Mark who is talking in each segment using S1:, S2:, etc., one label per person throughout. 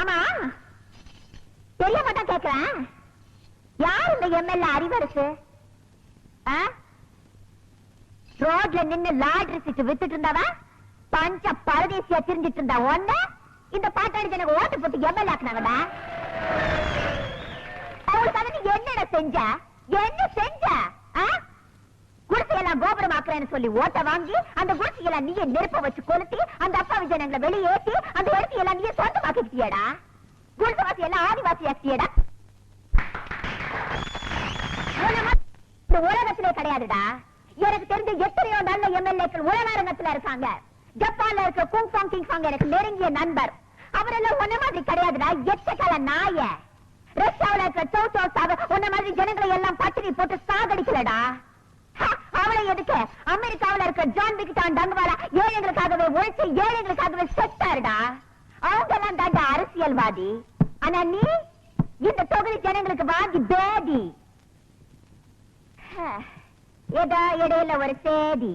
S1: ஆமா. தெரிய மாட்டா கேட்கிறேன் யார் இந்த எம்எல்ஏ அறிவரசு ரோட்ல நின்னு லாட்ரி சீட்டு வித்துட்டு இருந்தாவா பஞ்ச பரதேசியா திரிஞ்சிட்டு இருந்தா ஒண்ணு இந்த பாட்டாடி எனக்கு ஓட்டு போட்டு எம்எல்ஏ ஆக்குனாங்கடா. அவங்களுக்காக நீ என்னடா செஞ்ச? என்ன செஞ்ச? ஆ? கோபுரம் ஆக்குறேன்னு சொல்லி ஓட்ட வாங்கி அந்த குடிசையெல்லாம் நீயே நெருப்ப வச்சு கொளுத்தி அந்த அப்பாவி ஜனங்களை வெளியேற்றி அந்த இடத்தையெல்லாம் நீயே சொந்தமாக்கிட்டியடா குடிசவாசி எல்லாம் ஆதிவாசி ஆக்கியடா இந்த உலகத்திலே கிடையாதுடா. எனக்கு தெரிஞ்ச எத்தனையோ நல்ல எம்எல்ஏக்கள் உலகாரங்கத்துல இருக்காங்க. ஜப்பான்ல இருக்க குங் பாங் கிங் பாங் எனக்கு நெருங்கிய நண்பர். அவரெல்லாம் ஒன்ன மாதிரி கிடையாதுடா எச்சக்கால நாய. ரஷ்யாவுல இருக்க சோ சோ சாவ உன்ன மாதிரி ஜனங்களை எல்லாம் பட்டினி போட்டு சாகடிக்கலடா. எடுக்க எதுக்கு இருக்க ஜான் விக்டான் டங்குவாலா ஏழைகளுக்காகவே உழைச்சு ஏழைகளுக்காகவே செத்தாருடா? அவங்கெல்லாம் தாண்டா அரசியல்வாதி. ஆனா நீ? இந்த தொகுதி ஜனங்களுக்கு வாங்கி பேதி ஏதா இடையில ஒரு சேதி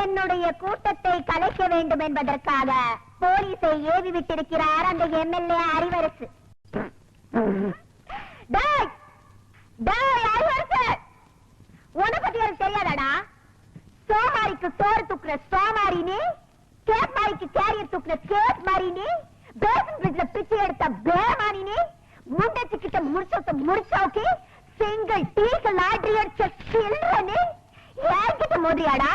S1: என்னுடைய கூட்டத்தை கலைக்க வேண்டும் என்பதற்காக போலீசை ஏவி விட்டிருக்கிறார் அந்த எம்எல்ஏ அறிவரசு. டேய்! டேய், பத்தி எனக்கு தெரியாதாடா? சோமாரிக்கு சோறு சோமாரி நீ கேப் மாரிக்கு கேரியர் தூக்குற கேப் மாரி நீ பேசன் பிரிட்ஜ்ல பிச்சை எடுத்த பேமானி நீ முண்டச்சு சிங்கிள் டீக்கு லாட்ரி அடிச்ச சில்ற நீ. ஏன்கிட்ட மோதியாடா?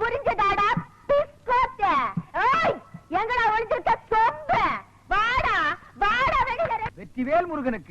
S1: புரிஞ்சதாடா? பிஸ்கோத்த. ஏய் எங்கடா ஒளிஞ்சிருக்க சொம்பு? வாடா வாடா வெளியில
S2: வெற்றிவேல் முருகனுக்கு